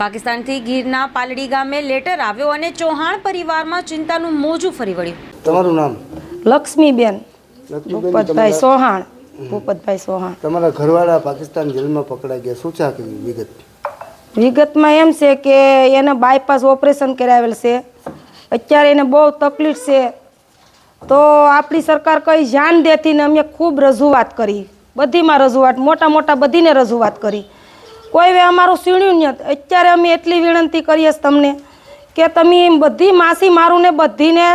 પાકિસ્તાનથી ગીરના પાલડી ગામે લેટર આવ્યો અને ચૌહાણ પરિવારમાં ચિંતાનું મોજું ફરી વળ્યું. તમારું નામ? લક્ષ્મીબેન લક્ષ્મીબેન ભૂપતભાઈ ચૌહાણ સોહાણ ભૂપતભાઈ ચૌહાણ. તમારા ઘરવાળા પાકિસ્તાન જેલમાં પકડાઈ ગયા. શું છે વિગત? વિગતમાં એમ છે કે એને બાયપાસ ઓપરેશન કરાવેલ છે. અત્યારે એને બહુ તકલીફ છે. તો આપણી સરકાર કંઈ જાણ દેતી ને અમે ખૂબ રજૂઆત કરી. બધીમાં રજૂઆત મોટા મોટા બધીને રજૂઆત કરી. કોઈ વે અમારું સીણ્યું નથી અત્યારે અમે એટલી વિનંતી કરીએ તમને કે તમે બધી માસી મારું ને બધીને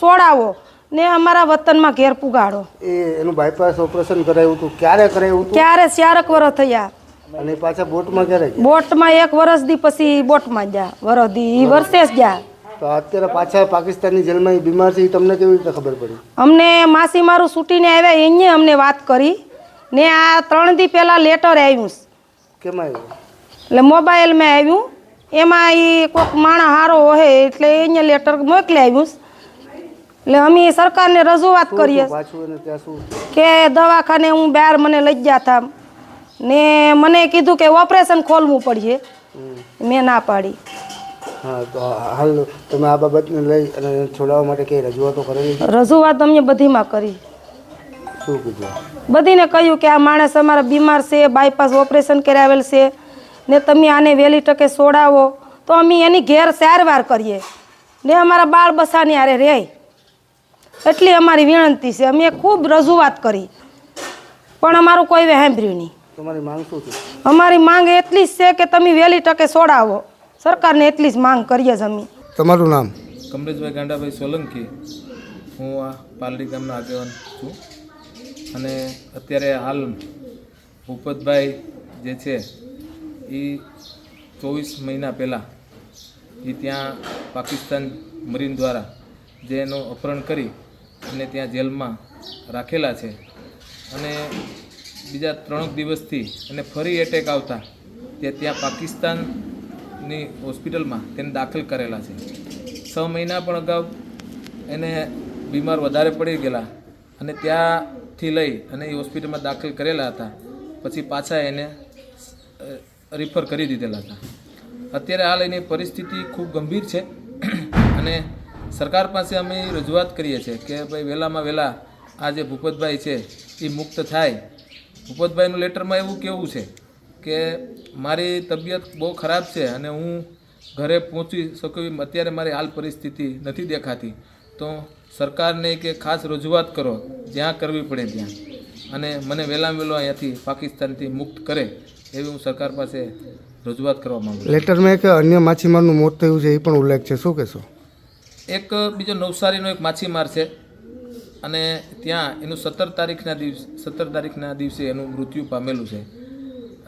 છોડાવો ને અમારા વતનમાં ઘેર પુગાડો. એ એનું બાયપાસ ઓપરેશન કરાયું હતું. ક્યારે કરાયું હતું? ક્યારે? ચારક વર્ષ થયા. અને પાછા બોટમાં ક્યારે બોટમાં એક વર્ષ દી પછી બોટમાં જા વરસ દી ઈ વર્ષે જ જા તો અત્યારે પાછા પાકિસ્તાનની જેલમાં બીમાર છે તમને કેવી રીતે ખબર પડી? અમને માસી મારું છૂટીને આવ્યા એને અમને વાત કરી. ને આ ત્રણ દી પહેલાં લેટર આવ્યું છે. કેમ આવ્યું? એટલે મોબાઈલમાં આવ્યું એમાં એ કોઈક માણસ હારો હોય એટલે એને લેટર મોકલી આવ્યું એટલે અમે સરકારને રજૂઆત કરીએ. કે દવાખાને હું બહાર મને લઈ ગયા હતા. ને મને કીધું કે ઓપરેશન ખોલવું પડશે. મેં ના પાડી. હા તો હાલ તમે આ બાબતને લઈ અને છોડાવવા માટે કઈ રજૂઆતો કરેલી? રજૂઆત અમે બધીમાં કરી. શું કીધું? બધીને કહ્યું કે આ માણસ અમારા બીમાર છે બાયપાસ ઓપરેશન કરાવેલ છે. ને તમે આને વહેલી તકે સોડાવો. તો અમે એની ઘેર સારવાર કરીએ. ને અમારા બાળ બસાની આરે રહે. એટલી અમારી વિનંતી છે. અમે ખૂબ રજૂઆત કરી. પણ અમારું કોઈ સાંભળ્યું નહીં. તમારી માંગ શું છે? અમારી માંગ એટલી જ છે કે તમે વહેલી તકે સોડાવો. સરકારને એટલી જ માંગ કરીએ જ અમે. તમારું નામ? કમલેશભાઈ ગાંડાભાઈ સોલંકી. હું આ પાલડી ગામના આગેવાન છું. અને અત્યારે હાલ ભૂપતભાઈ જે છે એ ચોવીસ મહિના પહેલાં એ ત્યાં પાકિસ્તાન મરીન દ્વારા જે એનું અપહરણ કરી અને ત્યાં જેલમાં રાખેલા છે. અને બીજા ત્રણ દિવસથી એને ફરી એટેક આવતા તે ત્યાં પાકિસ્તાનની હોસ્પિટલમાં તેને દાખલ કરેલા છે. છ મહિના પણ અગાઉ એને બીમાર વધારે પડી ગયેલા અને ત્યાંથી લઈ અને એ હોસ્પિટલમાં દાખલ કરેલા હતા. પછી પાછા એને રિફર કરી દીધેલા હતા. અત્યારે હાલ એની પરિસ્થિતિ ખૂબ ગંભીર છે. અને સરકાર પાસે અમે રજૂઆત કરીએ છીએ કે ભાઈ વહેલામાં વહેલા આ જે ભૂપતભાઈ છે એ મુક્ત થાય. ભૂપતભાઈનું લેટરમાં એવું કેવું છે કે મારી તબિયત બહુ ખરાબ છે અને હું ઘરે પહોંચી શકું અત્યારે મારી હાલ પરિસ્થિતિ નથી દેખાતી. તો સરકારને કે ખાસ રજૂઆત કરો જ્યાં કરવી પડે ત્યાં. અને મને વહેલામાં વહેલો અહીંયાથી પાકિસ્તાનથી મુક્ત કરે એવી હું સરકાર પાસે રજૂઆત કરવા માગું લેટરમાં એક અન્ય માછીમારનું મોત થયું છે એ પણ ઉલ્લેખ છે. શું કહેશો? એક બીજો નવસારીનો એક માછીમાર છે અને ત્યાં એનું સત્તર તારીખના દિવસ સત્તર તારીખના દિવસે એનું મૃત્યુ પામેલું છે.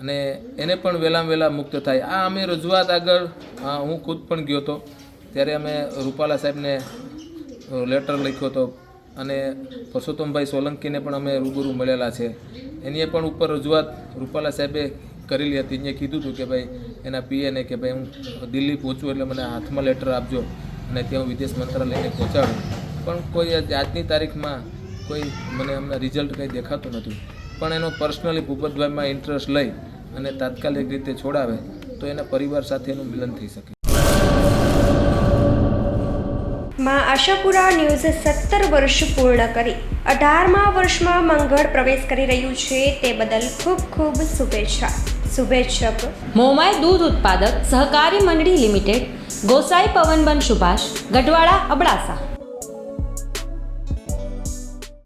અને એને પણ વહેલામાં વહેલા મુક્ત થાય. આ અમે રજૂઆત આગળ હું ખુદ પણ ગયો હતો ત્યારે અમે રૂપાલા સાહેબને લેટર લખ્યો હતો અને પરસોત્તમભાઈ સોલંકીને પણ અમે રૂબરૂ મળેલા છે. એની પણ ઉપર રજૂઆત રૂપાલા સાહેબે કરેલી હતી. એને કીધું હતું કે ભાઈ, એના પીએને કે ભાઈ, હું દિલ્હી પહોંચું એટલે મને હાથમાં લેટર આપજો અને ત્યાં હું વિદેશ મંત્રાલયને પહોંચાડું. પણ કોઈ આજની તારીખમાં કોઈ મને એમના રિઝલ્ટ કંઈ દેખાતું નથી પણ એનો પર્સનલી ભૂપતભાઈમાં ઇન્ટરેસ્ટ લઈ અને તાત્કાલિક રીતે છોડાવે તો એના પરિવાર સાથે એનું મિલન થઈ શકે. માં આશાપુરા ન્યૂઝે સત્તર વર્ષ પૂર્ણ કરી. અઢારમા વર્ષમાં મંગળ પ્રવેશ કરી રહ્યું છે તે બદલ ખૂબ ખૂબ શુભેચ્છા. શુભેચ્છક. મોમાય દૂધ ઉત્પાદક સહકારી મંડળી લિમિટેડ, ગોસાઈ પવનબન સુભાષ ગઢવાડા અબડાસા.